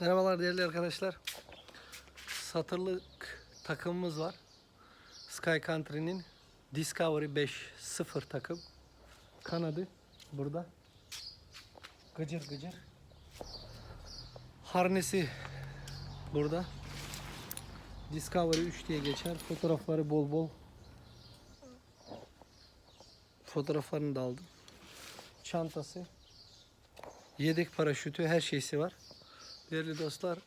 Merhabalar değerli arkadaşlar. Satırlık takımımız var. Sky Country'nin Discovery 5 0 takım. Kanadı burada. Gıcır gıcır. Harnesi burada. Discovery 3 diye geçer. Fotoğrafları bol bol. Fotoğraflarını da aldım. Çantası. Yedek paraşütü her şeysi var. Değerli dostlar,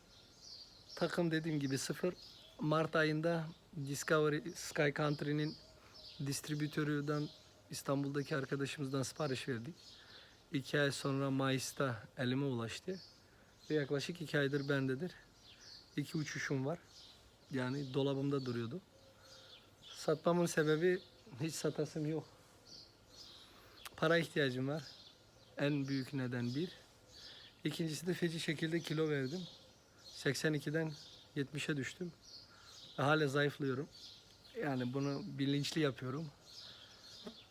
takım dediğim gibi sıfır. Mart ayında Discovery Sky Country'nin distribütöründen İstanbul'daki arkadaşımızdan sipariş verdik. İki ay sonra Mayıs'ta elime ulaştı. Ve yaklaşık iki aydır bendedir. İki uçuşum var. Yani dolabımda duruyordu. Satmamın sebebi hiç satasım yok. Para ihtiyacım var. En büyük neden bir. İkincisi de feci şekilde kilo verdim. 82'den 70'e düştüm. Hala zayıflıyorum. Yani bunu bilinçli yapıyorum.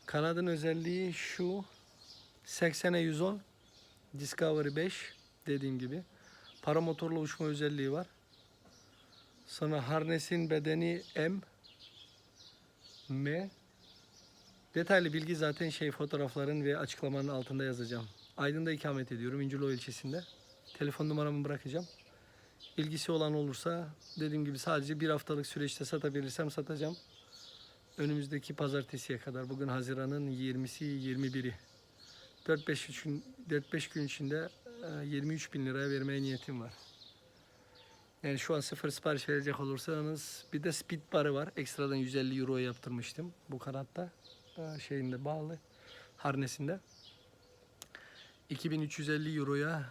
Kanadın özelliği şu. 80'e 110. Discovery 5 dediğim gibi. Paramotorla uçma özelliği var. Sonra harnesin bedeni M. M. Detaylı bilgi zaten şey fotoğrafların ve açıklamanın altında yazacağım. Aydın'da ikamet ediyorum. İncilo ilçesinde. Telefon numaramı bırakacağım. İlgisi olan olursa dediğim gibi sadece bir haftalık süreçte satabilirsem satacağım. Önümüzdeki pazartesiye kadar. Bugün Haziran'ın 20'si 21'i. 4-5 gün, 4-5 gün içinde e, 23 bin liraya vermeye niyetim var. Yani şu an sıfır sipariş verecek olursanız bir de speed barı var. Ekstradan 150 euroya yaptırmıştım bu kanatta. E, Şeyinde bağlı. Harnesinde. 2350 euroya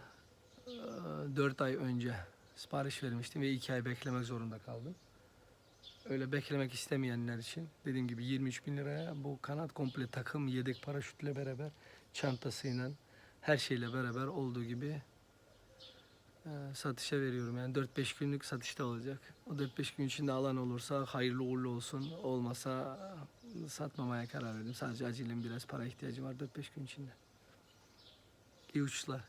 4 ay önce sipariş vermiştim ve 2 ay beklemek zorunda kaldım. Öyle beklemek istemeyenler için dediğim gibi 23 bin liraya bu kanat komple takım yedek paraşütle beraber çantasıyla her şeyle beraber olduğu gibi e, satışa veriyorum. Yani 4-5 günlük satışta olacak. O 4-5 gün içinde alan olursa hayırlı uğurlu olsun. Olmasa satmamaya karar verdim. Sadece acilen biraz para ihtiyacım var 4-5 gün içinde. і учла.